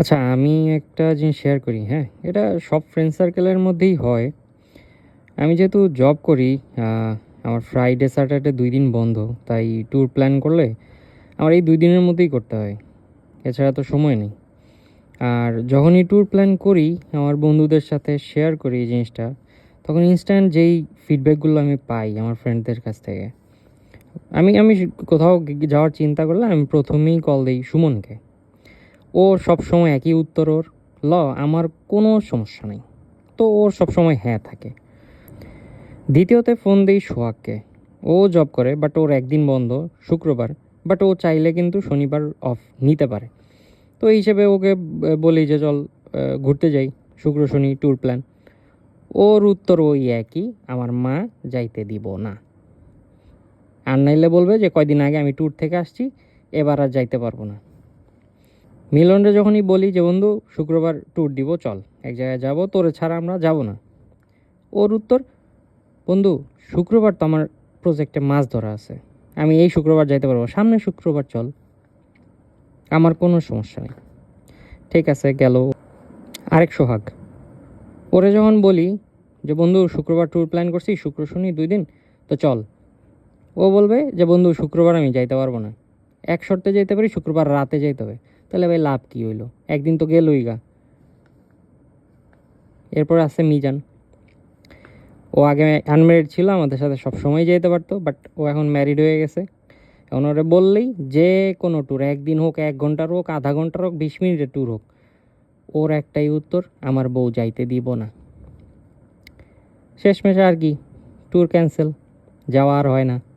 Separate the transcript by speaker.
Speaker 1: আচ্ছা আমি একটা জিনিস শেয়ার করি হ্যাঁ? এটা সব ফ্রেন্ড সার্কেলের মধ্যেই হয়। আমি যেহেতু জব করি আমার ফ্রাইডে স্যাটারডে দুই দিন বন্ধ, তাই ট্যুর প্ল্যান করলে আমার এই দুই দিনের মধ্যেই করতে হয়। এছাড়া তো সময় নেই। আর যখনই ট্যুর প্ল্যান করি, আমার বন্ধুদের সাথে শেয়ার করি এই জিনিসটা, তখন ইনস্ট্যান্ট যেই ফিডব্যাকগুলো আমি পাই আমার ফ্রেন্ডদের কাছ থেকে। আমি আমি কোথাও যাওয়ার চিন্তা করলে আমি প্রথমেই কল দিই সুমনকে। ও সব সময় একই উত্তর ওর। ল, আমার কোনো সমস্যা নেই। তো ওর সব সময় হ্যাঁ থাকে। দ্বিতীয়তে ফোন দিই সোহাগকে। ও জব করে বাট ওর একদিন বন্ধ, শুক্রবার। বাট ও চাইলে কিন্তু শনিবার অফ নিতে পারে। তো এই হিসেবে ওকে বলি যে, চল ঘুরতে যাই। শুক্র, শনি ট্যুর প্ল্যান ওর উত্তর ওই একই, আমার মা যাইতে দিব না। আর নাইলে বলবে যে, কয়দিন আগে আমি ট্যুর থেকে আসছি, এবার আর যাইতে পারব না। মিলনরে যখনই বলি যে, বন্ধু, শুক্রবার ট্যুর দিব, চল। এক জায়গায় যাব, তোরে ছাড়া আমরা যাব না। ওর উত্তর, বন্ধু, শুক্রবার তো আমার প্রজেক্টে মাছ ধরা আছে। আমি এই শুক্রবার যাইতে পারব। সামনে শুক্রবার চল। আমার কোনো সমস্যা নেই। ঠিক আছে, গেল। আরেক সোহাগ। ওরে যখন বলি যে, বন্ধু, শুক্রবার ট্যুর প্ল্যান করছি, শুক্র শনি দুই দিন, তো চল। ও বলবে যে, বন্ধু, শুক্রবার আমি যাইতে পারব না। এক শর্তে যেতে পারি, শুক্রবার রাতে যাইতে হবে। তাহলে ভাই লাভ কী হইল? একদিন তো গেলই গা। এরপর আছে মিজান। ও আগে আনম্যারিড ছিল, আমাদের সাথে সব সময় যেতে পারতো বাট ও এখন ম্যারিড হয়ে গেছে। এখন ওরা বললেই যে কোনো ট্যুর একদিন হোক, এক ঘণ্টার হোক, আধা ঘণ্টার হোক, বিশ মিনিটের ট্যুর হোক। ওর একটাই উত্তর, আমার বউ যাইতে দিব না। শেষমেশ আর কি ট্যুর ক্যান্সেল যাওয়া আর হয় না।